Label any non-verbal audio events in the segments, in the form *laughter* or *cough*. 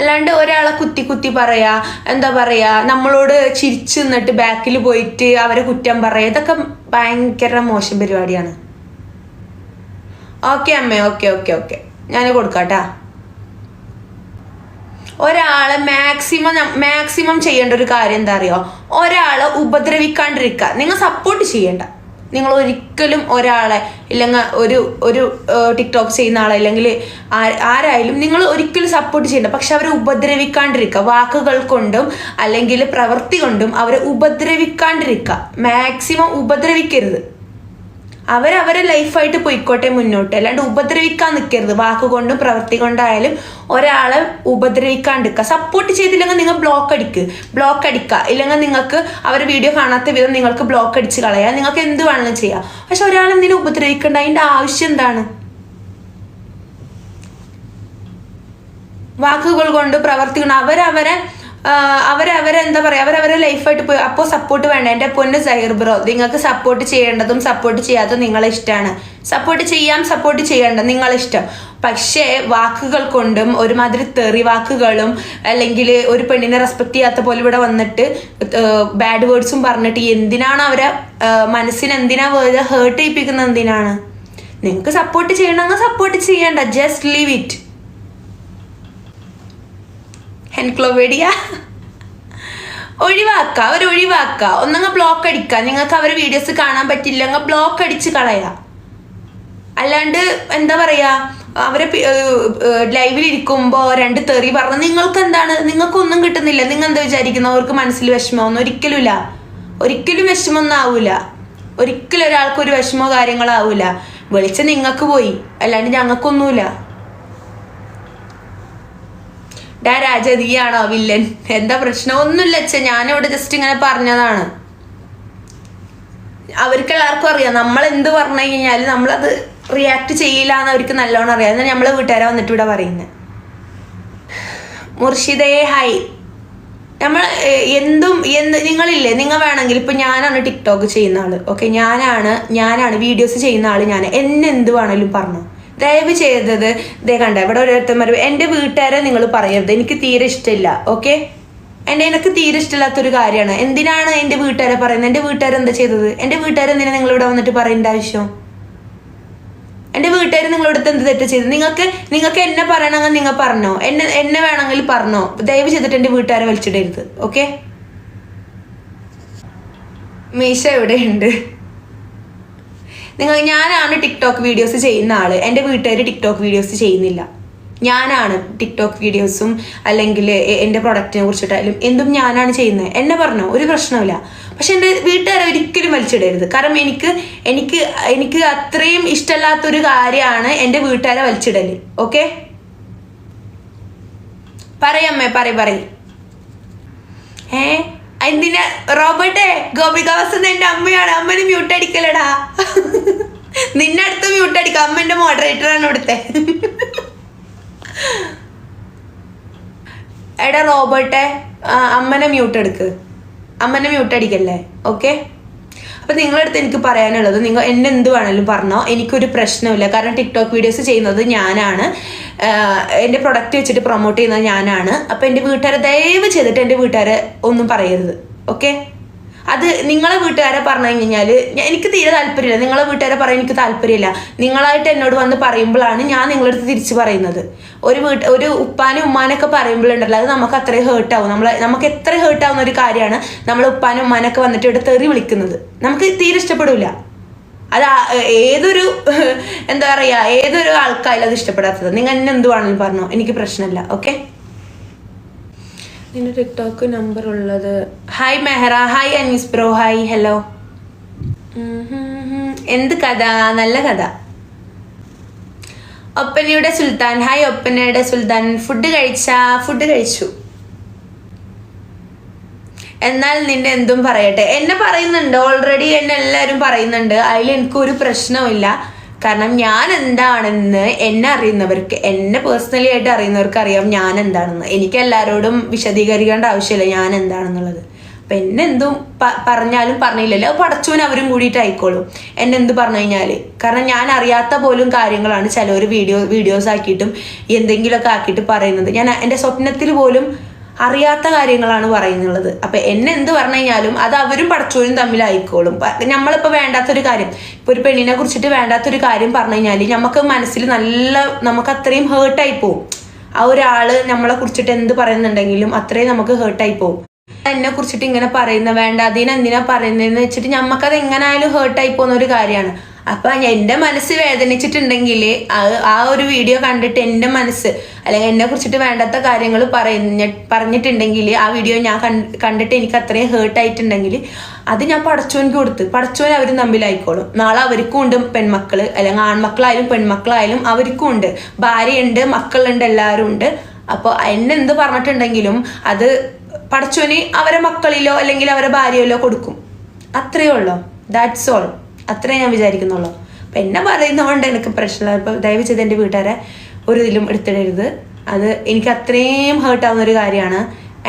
അല്ലാണ്ട് ഒരാളെ കുത്തി കുത്തി പറയാ എന്താ പറയാ നമ്മളോട് ചിരിച്ചു നിന്നിട്ട് ബാക്കിൽ പോയിട്ട് അവരെ കുറ്റം പറയാ ഇതൊക്കെ ഭയങ്കര മോശം പരിപാടിയാണ്. ഓക്കെ അമ്മേ ഓക്കെ ഓക്കെ ഓക്കെ ഞാൻ കൊടുക്കാട്ടാ. ഒരാളെ മാക്സിമം മാക്സിമം ചെയ്യേണ്ട ഒരു കാര്യം എന്താ അറിയോ? ഒരാളെ ഉപദ്രവിക്കാണ്ടിരിക്കുക നിങ്ങൾ സപ്പോർട്ട് ചെയ്യണ്ട. നിങ്ങൾ ഒരിക്കലും ഒരാളെ ഇല്ലെങ്കിൽ ഒരു ഒരു ടിക്ടോക്ക് ചെയ്യുന്ന ആളെ അല്ലെങ്കിൽ ആരായാലും നിങ്ങൾ ഒരിക്കലും സപ്പോർട്ട് ചെയ്യണ്ട. പക്ഷെ അവരെ ഉപദ്രവിക്കാണ്ടിരിക്കുക വാക്കുകൾ കൊണ്ടും അല്ലെങ്കിൽ പ്രവൃത്തി കൊണ്ടും അവരെ ഉപദ്രവിക്കാണ്ടിരിക്കുക മാക്സിമം ഉപദ്രവിക്കരുത്. അവരവരെ ലൈഫായിട്ട് പോയിക്കോട്ടെ മുന്നോട്ട്. അല്ലാണ്ട് ഉപദ്രവിക്കാൻ നിൽക്കരുത് വാക്കുകൊണ്ടും പ്രവൃത്തി കൊണ്ടായാലും ഒരാളെ ഉപദ്രവിക്കാണ്ടിരിക്കുക. സപ്പോർട്ട് ചെയ്തില്ലെങ്കിൽ നിങ്ങൾ ബ്ലോക്ക് അടിക്ക്. ബ്ലോക്ക് അടിക്കുക. ഇല്ലെങ്കിൽ നിങ്ങൾക്ക് അവർ വീഡിയോ കാണാത്ത വിധം നിങ്ങൾക്ക് ബ്ലോക്ക് അടിച്ച് കളയാം. നിങ്ങൾക്ക് എന്ത് വേണമെങ്കിലും ചെയ്യാം. പക്ഷെ ഒരാൾ എന്തിനും ഉപദ്രവിക്കേണ്ട. അതിന്റെ ആവശ്യം എന്താണ്? വാക്കുകൾ കൊണ്ട് പ്രവർത്തിക്കണം അവരവരെ ആ, പറയുക അവരവരെ ലൈഫായിട്ട് പോയി. അപ്പോൾ സപ്പോർട്ട് വേണ്ട. എന്റെ പൊന്ന് സൈർ ബ്രോ നിങ്ങൾക്ക് സപ്പോർട്ട് ചെയ്യേണ്ടതും സപ്പോർട്ട് ചെയ്യാത്തതും നിങ്ങളെ ഇഷ്ടമാണ് സപ്പോർട്ട് ചെയ്യാം സപ്പോർട്ട് ചെയ്യേണ്ട. നിങ്ങളെ ഇഷ്ടം. പക്ഷേ വാക്കുകൾ കൊണ്ടും ഒരുമാതിരി തെറി വാക്കുകളും അല്ലെങ്കിൽ ഒരു പെണ്ണിനെ റെസ്പെക്ട് ചെയ്യാത്ത പോലെ ഇവിടെ വന്നിട്ട് ബാഡ് വേർഡ്സും പറഞ്ഞിട്ട് എന്തിനാണ് അവരെ മനസ്സിന് എന്തിനാ വെറുതെ ഹേർട്ട് ചെയ്യിപ്പിക്കുന്നത് എന്തിനാണ്? നിങ്ങൾക്ക് സപ്പോർട്ട് ചെയ്യണമെങ്കിൽ സപ്പോർട്ട് ചെയ്യേണ്ട. ജസ്റ്റ് ലീവ് ഇറ്റ് എൻക്ലോവേഡിയ ഒഴിവാക്ക അവർ ഒഴിവാക്ക. ഒന്നങ്ങ് ബ്ലോക്ക് അടിക്കുക നിങ്ങൾക്ക് അവരെ വീഡിയോസ് കാണാൻ പറ്റില്ല അങ്ങ് ബ്ലോക്ക് അടിച്ച് കളയാ. അല്ലാണ്ട് എന്താ പറയാ അവരെ ലൈവിൽ ഇരിക്കുമ്പോ രണ്ട് തെറി പറഞ്ഞ നിങ്ങൾക്ക് എന്താണ് നിങ്ങൾക്കൊന്നും കിട്ടുന്നില്ല. നിങ്ങൾ എന്താ വിചാരിക്കുന്നു? അവർക്ക് മനസ്സിൽ വിഷമമൊന്നും ഒരിക്കലും ഇല്ല ഒരിക്കലും വിഷമമൊന്നും ആവൂല. ഒരിക്കലും ഒരാൾക്കൊരു വിഷമോ കാര്യങ്ങളോ ആവൂല. വിളിച്ച നിങ്ങൾക്ക് പോയി. അല്ലാണ്ട് ഞങ്ങൾക്കൊന്നുമില്ല. ഡാ രാജ നീയാണോ വില്ലൻ? എന്താ പ്രശ്നം? ഒന്നുമില്ല അച്ഛ ഞാനിവിടെ ജസ്റ്റ് ഇങ്ങനെ പറഞ്ഞതാണ്. അവർക്ക് എല്ലാവർക്കും അറിയാം. നമ്മൾ എന്ത് പറഞ്ഞു കഴിഞ്ഞാൽ നമ്മളത് റിയാക്ട് ചെയ്യില്ല എന്ന് അവർക്ക് നല്ലോണം അറിയാം. എന്നാൽ നമ്മളെ വീട്ടുകാരെ വന്നിട്ട് ഇവിടെ പറയുന്നത്. മുർഷിദേ ഹൈ നമ്മൾ എന്തും എന്ത് നിങ്ങളില്ലേ? നിങ്ങൾ വേണമെങ്കിൽ ഇപ്പം ഞാനാണ് ടിക്ടോക്ക് ചെയ്യുന്ന ആൾ ഓക്കെ ഞാനാണ് ഞാനാണ് വീഡിയോസ് ചെയ്യുന്ന ആൾ ഞാൻ എന്നെ എന്ത് വേണമെങ്കിലും പറഞ്ഞു. ദയവ് ചെയ്തത് ഇതേ കണ്ട ഇവിടെ ഓരോരുത്തന്മാർ എന്റെ വീട്ടുകാരെ നിങ്ങൾ പറയരുത് എനിക്ക് തീരെ ഇഷ്ടമില്ല. ഓക്കെ? എന്റെ എനിക്ക് തീരെ ഇഷ്ടമില്ലാത്തൊരു കാര്യമാണ്. എന്തിനാണ് എന്റെ വീട്ടുകാരെ പറയുന്നത്? എന്റെ വീട്ടുകാർ എന്താ ചെയ്തത്? എന്റെ വീട്ടുകാർ എന്തിനാ നിങ്ങൾ ഇവിടെ വന്നിട്ട് പറയേണ്ട ആവശ്യം? എന്റെ വീട്ടുകാർ നിങ്ങളോട് എന്ത് തെറ്റ് ചെയ്തു നിങ്ങൾക്ക് നിങ്ങൾക്ക് എന്നെ പറയണമെങ്കിൽ നിങ്ങൾ പറഞ്ഞോ? എന്നെ എന്നെ വേണമെങ്കിൽ പറഞ്ഞോ? ദയവ് ചെയ്തിട്ട് എന്റെ വീട്ടുകാരെ വലിച്ചിടരുത്. ഓക്കെ? മീശ എവിടെയുണ്ട്? നിങ്ങൾ ഞാനാണ് ടിക്ടോക്ക് വീഡിയോസ് ചെയ്യുന്ന ആൾ. എന്റെ വീട്ടുകാർ ടിക്ടോക്ക് വീഡിയോസ് ചെയ്യുന്നില്ല. ഞാനാണ് ടിക്ടോക്ക് വീഡിയോസും അല്ലെങ്കിൽ എന്റെ പ്രൊഡക്റ്റിനെ കുറിച്ചിട്ടായാലും എന്തും ഞാനാണ് ചെയ്യുന്നത്. എന്നെ പറഞ്ഞോ ഒരു പ്രശ്നമില്ല പക്ഷെ എന്റെ വീട്ടുകാരെ ഒരിക്കലും വലിച്ചിടരുത്. കാരണം എനിക്ക് എനിക്ക് എനിക്ക് അത്രയും ഇഷ്ടമല്ലാത്തൊരു കാര്യമാണ് എന്റെ വീട്ടുകാരെ വലിച്ചിടൽ ഓക്കെ? പറയമ്മേ പറയ പറയ്. ഏ? എന്തിനാ? റോബർട്ടേ ഗോപിക വസന്ത് എന്റെ അമ്മയാണ്. അമ്മന് മ്യൂട്ട് അടിക്കലടാ. നിന്നെ അടുത്ത് മ്യൂട്ട് അടിക്കാം. അമ്മ എന്റെ മോഡറേറ്റർ ആണ് ഇവിടുത്തെ. എടാ റോബർട്ടെ അമ്മനെ മ്യൂട്ട് എടുക്ക്. അമ്മനെ മ്യൂട്ട് അടിക്കല്ലേ? ഓക്കെ അപ്പൊ നിങ്ങളടുത്ത് എനിക്ക് പറയാനുള്ളത് നിങ്ങൾ എന്നെ എന്ത് വേണമെങ്കിലും പറഞ്ഞോ എനിക്കൊരു പ്രശ്നമില്ല കാരണം ടിക്ടോക്ക് വീഡിയോസ് ചെയ്യുന്നത് ഞാനാണ്. എന്റെ പ്രൊഡക്റ്റ് വെച്ചിട്ട് പ്രൊമോട്ട് ചെയ്യുന്നത് ഞാനാണ്. അപ്പൊ എന്റെ വീട്ടുകാരെ ദയവ് ചെയ്തിട്ട് എന്റെ വീട്ടുകാരെ ഒന്നും പറയരുത്. ഓക്കെ അത് നിങ്ങളെ വീട്ടുകാരെ പറഞ്ഞു കഴിഞ്ഞാൽ എനിക്ക് തീരെ താല്പര്യമില്ല. നിങ്ങളെ വീട്ടുകാരെ പറയാൻ എനിക്ക് താല്പര്യമില്ല. നിങ്ങളായിട്ട് എന്നോട് വന്ന് പറയുമ്പോഴാണ് ഞാൻ നിങ്ങളുടെ അടുത്ത് തിരിച്ച് പറയുന്നത്. ഒരു വീട്ട് ഒരു ഉപ്പാനും ഉമ്മാനൊക്കെ പറയുമ്പോഴുണ്ടല്ലോ അത് നമുക്ക് അത്രയും ഹേർട്ടാവും നമ്മൾ നമുക്ക് എത്ര ഹേർട്ടാവുന്ന ഒരു കാര്യമാണ് നമ്മൾ ഉപ്പാനും ഉമ്മാനൊക്കെ വന്നിട്ട് ഇവിടെ തെറി വിളിക്കുന്നത്. നമുക്ക് തീരെ ഇഷ്ടപ്പെടില്ല അത് ഏതൊരു *laughs* എന്താ പറയുക ഏതൊരു ആൾക്കാരും അത് ഇഷ്ടപ്പെടാത്തത്. നിങ്ങൾ എന്നെ എന്ത് പറഞ്ഞു പറഞ്ഞോ. എനിക്ക് പ്രശ്നമില്ല. ഓക്കെ നിന്റെ ടിക്ടോക്ക് നമ്പർ ഉള്ളത്. Hi Mehra. Hi Anees bro hi hello എന്ത് കഥ? നല്ല കഥ. ഒപ്പനയുടെ സുൽത്താൻ. ഹായ് ഒപ്പനയുടെ സുൽത്താൻ. ഫുഡ് കഴിച്ച? ഫുഡ് കഴിച്ചു. എന്നാൽ നിന്നെ എന്തും പറയട്ടെ. എന്നെ പറയുന്നുണ്ട്. ഓൾറെഡി എന്നെ എല്ലാവരും പറയുന്നുണ്ട്. അതിൽ എനിക്കൊരു പ്രശ്നവും കാരണം ഞാൻ എന്താണെന്ന് എന്നെ അറിയുന്നവർക്ക് എന്നെ പേഴ്സണലി ആയിട്ട് അറിയുന്നവർക്ക് അറിയാം ഞാൻ എന്താണെന്ന് എനിക്ക് എല്ലാവരോടും വിശദീകരിക്കേണ്ട ആവശ്യമില്ല ഞാൻ എന്താണെന്നുള്ളത് അപ്പൊ എന്നെ എന്തും പറഞ്ഞാലും പറഞ്ഞില്ലല്ലോ. പടച്ചോൻ അവരും കൂടിയിട്ട് ആയിക്കോളും എന്നെ എന്ത് പറഞ്ഞു കഴിഞ്ഞാൽ കാരണം ഞാൻ അറിയാത്ത പോലും കാര്യങ്ങളാണ് ചിലവർ വീഡിയോ വീഡിയോസ് ആക്കിയിട്ടും എന്തെങ്കിലുമൊക്കെ ആക്കിയിട്ട് പറയുന്നത്. ഞാൻ എന്റെ സ്വപ്നത്തിൽ പോലും അറിയാത്ത കാര്യങ്ങളാണ് പറയുന്നുള്ളത് അപ്പൊ എന്നെ എന്ത് പറഞ്ഞു കഴിഞ്ഞാലും അത് അവരും പടച്ചോരും തമ്മിലായിക്കോളും. നമ്മളിപ്പോ വേണ്ടാത്തൊരു കാര്യം ഇപ്പൊ ഒരു പെണ്ണിനെ കുറിച്ചിട്ട് വേണ്ടാത്തൊരു കാര്യം പറഞ്ഞു കഴിഞ്ഞാൽ നമുക്ക് മനസ്സിൽ നല്ല നമുക്ക് അത്രയും ഹേർട്ടായി പോവും ആ ഒരാൾ നമ്മളെ കുറിച്ചിട്ട് എന്ത് പറയുന്നുണ്ടെങ്കിലും അത്രയും നമുക്ക് ഹേർട്ടായി പോവും എന്നെ കുറിച്ചിട്ട് ഇങ്ങനെ പറയുന്ന വേണ്ട അതിനെന്തിനാ പറയുന്നതെന്ന് വെച്ചിട്ട് നമുക്കത് എങ്ങനായാലും ഹേർട്ടായി പോകുന്ന ഒരു കാര്യമാണ്. അപ്പൊ എന്റെ മനസ്സ് വേദനിച്ചിട്ടുണ്ടെങ്കിൽ ആ ഒരു വീഡിയോ കണ്ടിട്ട് എന്റെ മനസ്സ് അല്ലെങ്കിൽ എന്നെ കുറിച്ചിട്ട് വേണ്ടാത്ത കാര്യങ്ങൾ പറഞ്ഞ പറഞ്ഞിട്ടുണ്ടെങ്കിൽ ആ വീഡിയോ ഞാൻ കണ്ടിട്ട് എനിക്ക് അത്രയും ഹേർട്ടായിട്ടുണ്ടെങ്കിൽ അത് ഞാൻ പടച്ചോനിക്ക് കൊടുത്ത് പടച്ചോൻ അവർ തമ്മിലായിക്കോളും. നാളെ അവർക്കും ഉണ്ട് പെൺമക്കൾ അല്ലെങ്കിൽ ആൺമക്കളായാലും പെൺമക്കളായാലും അവർക്കും ഉണ്ട്. ഭാര്യയുണ്ട് മക്കളുണ്ട് എല്ലാവരും ഉണ്ട്. അപ്പോൾ എന്നെ എന്ത് പറഞ്ഞിട്ടുണ്ടെങ്കിലും അത് പടച്ചോന് അവരെ മക്കളിലോ അല്ലെങ്കിൽ അവരെ ഭാര്യയിലോ കൊടുക്കും. അത്രയേ ഉള്ളൂ. ദാറ്റ്സ് ഓൾ അത്രേ ഞാൻ വിചാരിക്കുന്നുള്ളൂ. അപ്പം എന്നെ പറയുന്നതുകൊണ്ട് എനിക്ക് പ്രശ്നമില്ല. ഇപ്പം ദയവ് ചെയ്ത് എന്റെ വീട്ടുകാരെ ഒരു ഇതിലും എടുത്തിടരുത്. അത് എനിക്ക് അത്രയും ഹേർട്ട് ആവുന്ന ഒരു കാര്യമാണ്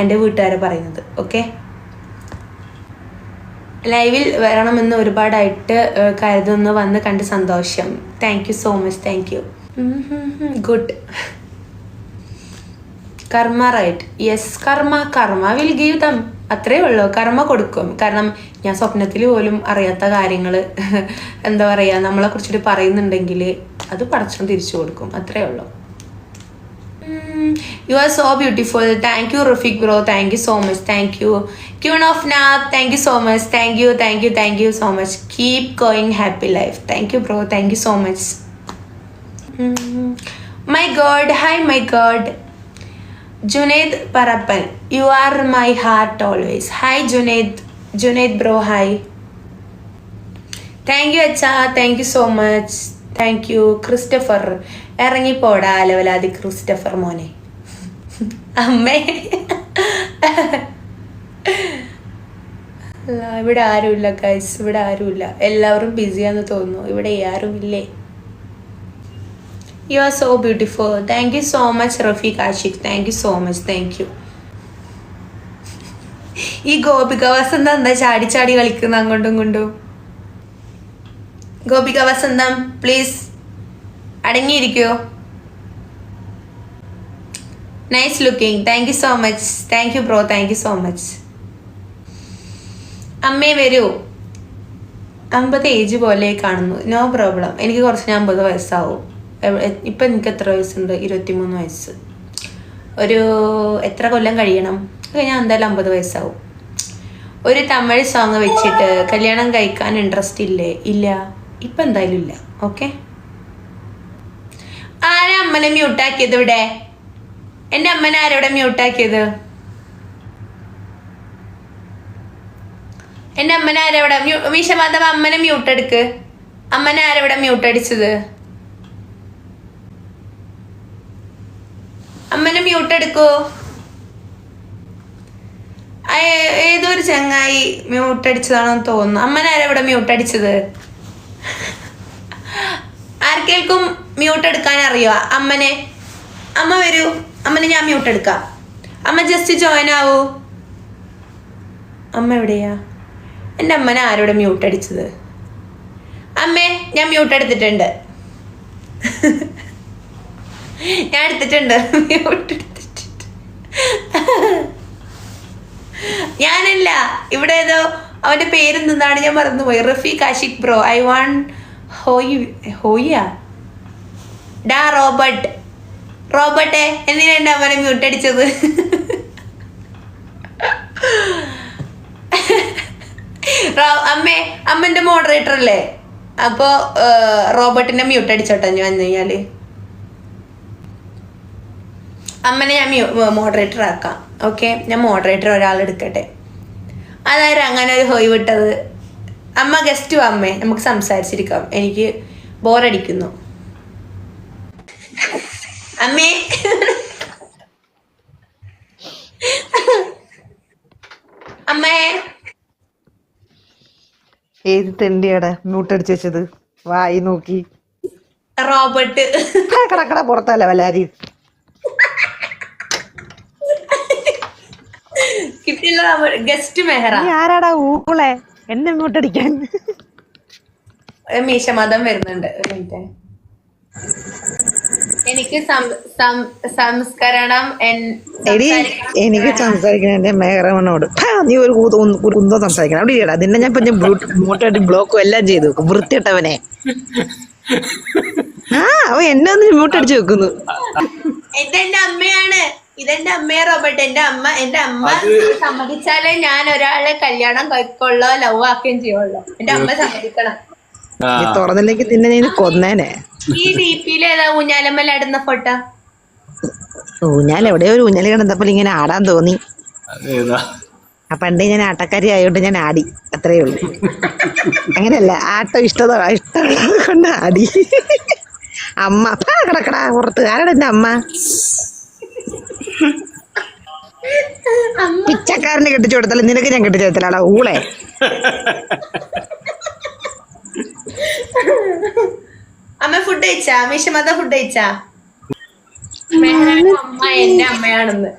എന്റെ വീട്ടുകാരെ പറയുന്നത്. ഓക്കെ ലൈവിൽ വരണമെന്ന് ഒരുപാടായിട്ട് കരുതുന്നു. വന്ന് കണ്ട് സന്തോഷം. Thank you so much thank you good karma right yes karma karma will give dum അത്രേ ഉള്ളൂ. കർമ്മ കൊടുക്കും. കാരണം ഞാൻ സ്വപ്നത്തിൽ പോലും അറിയാത്ത കാര്യങ്ങൾ *laughs* എന്താ പറയുക നമ്മളെ കുറിച്ചിട്ട് പറയുന്നുണ്ടെങ്കിൽ അത് പടച്ചും തിരിച്ചു കൊടുക്കും. അത്രേ ഉള്ളൂ. You are so beautiful thank you Rafeeq bro thank you so much thank you queen of Nath thank you so much thank you thank you thank you so much keep going happy life thank you bro thank you so much my god hi my god Junaid Parappan you are my heart always hi Juned Juned bro hi thank you അച്ഛാ thank you so much thank you Christopher ഇറങ്ങിപ്പോടാ അലവലാതി Christopher മോനെ. *laughs* അമ്മേ. *laughs* ഇവിടെ ആരുമില്ല guys ഇവിടെ ആരുമില്ല. എല്ലാവരും ബിസിയാന്ന് തോന്നുന്നു. ഇവിടെ ആരുമില്ലേ? You are so beautiful thank you so much Rafeeq Ashiq thank you so much thank you ഈ ഗോപിക വസന്തം എന്താ ചാടി ചാടി കളിക്കുന്ന അങ്ങോട്ടും കൊണ്ടും Gopika Vasantham please അടങ്ങിയിരിക്കോ? Nice looking thank you so much thank you bro thank you so much അമ്മേ വരൂ. അമ്പത് ഏജ് പോലെ കാണുന്നു. നോ പ്രോബ്ലം എനിക്ക് കുറച്ച് അമ്പത് വയസ്സാവും. ഇപ്പം എനിക്ക് എത്ര വയസ്സുണ്ട്? ഇരുപത്തിമൂന്ന് വയസ്സ്. ഒരു എത്ര കൊല്ലം കഴിയണം? കഴിഞ്ഞാൽ എന്തായാലും അമ്പത് വയസ്സാവും. ഒരു തമിഴ് സോങ് വെച്ചിട്ട് കല്യാണം കഴിക്കാൻ ഇൻട്രസ്റ്റ് ഇല്ലേ? ഇല്ല. ഇപ്പം എന്തായാലും ഇല്ല. ഓക്കെ ആരാ അമ്മനെ മ്യൂട്ടാക്കിയത് ഇവിടെ? എന്റെ അമ്മനെ ആരോടെ മ്യൂട്ടാക്കിയത് എന്റെ അമ്മനെ ആരവിടെ മീശമാധവ അമ്മനെ മ്യൂട്ട് എടുക്ക്. അമ്മനെ ആരവിടെ മ്യൂട്ട് അടിച്ചത്? അമ്മനെ മ്യൂട്ട് എടുക്കോ. ഏതൊരു ഒരു ചങ്ങായി മ്യൂട്ട് അടിച്ചതാണെന്ന് തോന്നുന്നു. അമ്മനാരാ ഇവിടെ മ്യൂട്ട് അടിച്ചത്? ആർക്കേൽക്കും മ്യൂട്ട് എടുക്കാൻ അറിയോ? അമ്മനെ. അമ്മ വരൂ. അമ്മനെ ഞാൻ മ്യൂട്ട് എടുക്കാം. അമ്മ ജസ്റ്റ് ജോയിൻ ആവൂ. അമ്മ എവിടെയാ? എന്റെ അമ്മനെ ആരോടെ മ്യൂട്ട് അടിച്ചത്? അമ്മേ ഞാൻ മ്യൂട്ട് എടുത്തിട്ടുണ്ട്. *laughs* ഞാൻ എടുത്തിട്ടുണ്ട്. ഞാനല്ല. ഇവിടെ ഏതോ അവന്റെ പേരെന്താണ് ഞാൻ മറന്നുപോയി Rafi Ashiq bro I want ഹോയി ഹോയ ഡാ റോബർട്ട്. റോബർട്ടെ എന്തിനാ അവനെ മ്യൂട്ട് അടിച്ചത്? അമ്മേ അമ്മന്റെ മോഡറേറ്റർ അല്ലേ? അപ്പോ റോബർട്ടിനെ മ്യൂട്ട് അടിച്ചോട്ടെ ഞാൻ കഴിഞ്ഞാൽ. അമ്മനെ ഞാൻ മോഡറേറ്റർ ആക്കാം. ഓക്കെ ഞാൻ മോഡറേറ്റർ ഒരാൾ എടുക്കട്ടെ. അതായത് അങ്ങനെ ഒരു ഹോയ് വിട്ടത്. അമ്മ ഗസ്റ്റ് വാ അമ്മേ. നമുക്ക് സംസാരിച്ചിരിക്കാം. എനിക്ക് ബോറടിക്കുന്നു അമ്മേ. അമ്മേ. ഏത് തെണ്ടിയാടെ മ്യൂട്ടടിച്ച് വെച്ചത്? വായി നോക്കി. റോബർട്ട്. കടക്കട പുറത്തല്ല വല്ലാരി. ഗസ്റ്റ് മെഹറ. ആരാടാ ഊളെ എന്നെ മ്യൂട്ടടിക്കാൻ മീശ മതം വരുന്നുണ്ട്. ഒരു മിനിറ്റ് എനിക്ക് സംസ്കരണം എനിക്ക് സംസാരിക്കണം. എന്റെ മേഘറവനോട് നീ ഒരു കുന്തോ സംസാരിക്കണം. അവിടെ ഇടാ നിന്നെ ഞാൻ പിന്നെ മൂട്ടായിട്ട് ബ്ലോക്കും എല്ലാം ചെയ്തു വെക്കും. വൃത്തിയിട്ടവനെ ആ അവ എന്നെ ഒന്ന് മ്യൂട്ടടിച്ച് വെക്കുന്നു. എന്റെ അമ്മയാണ്. ഇതെന്റെ അമ്മയെ റോബർട്ട്. എന്റെ അമ്മ എന്റെ അമ്മ സമ്മതിച്ചാലേ ഞാൻ ഒരാളെ കല്യാണം കഴിക്കൊള്ളോ ലവ് ആക്കുകയും ചെയ്യുള്ളൂ. എന്റെ അമ്മ സമ്മതിക്കണം. ആ. നീ തുറന്നില്ലെങ്കിൽ നിന്നെ ഞാൻ കൊന്നേനെ. ഈ ഡി പിയിൽ ഏതാ ഊഞ്ഞാലമ്മൽ ഇടുന്ന ഫോട്ടോ? ഊഞ്ഞാൽ എവിടെയോ ഒരു ഊഞ്ഞാൽ കിടന്നപ്പോൾ ഇങ്ങനെ ആടാൻ തോന്നി. ആ പണ്ടേ ഞാൻ ആട്ടക്കാരി ആയതുകൊണ്ട് ഞാൻ ആടി. അത്രേ ഉള്ളൂ. അങ്ങനെയല്ല ആട്ടം ഇഷ്ടത ഇഷ്ടമുള്ളത് കൊണ്ട് ആടി. അമ്മ പാ കിടക്കടാ പുറത്ത്. ആരാടെ എന്റെ അമ്മ? പിച്ചക്കാരനെ കെട്ടിച്ചു കൊടുത്താലും നിനക്ക് ഞാൻ കെട്ടിച്ചു കൊടുത്തലാടാ ഊളെ. അമ്മ ഫുഡ് കഴിച്ചാ? മീശ മത ഫുഡ് കഴിച്ചാ? അമ്മ എന്റെ അമ്മയാണെന്ന്.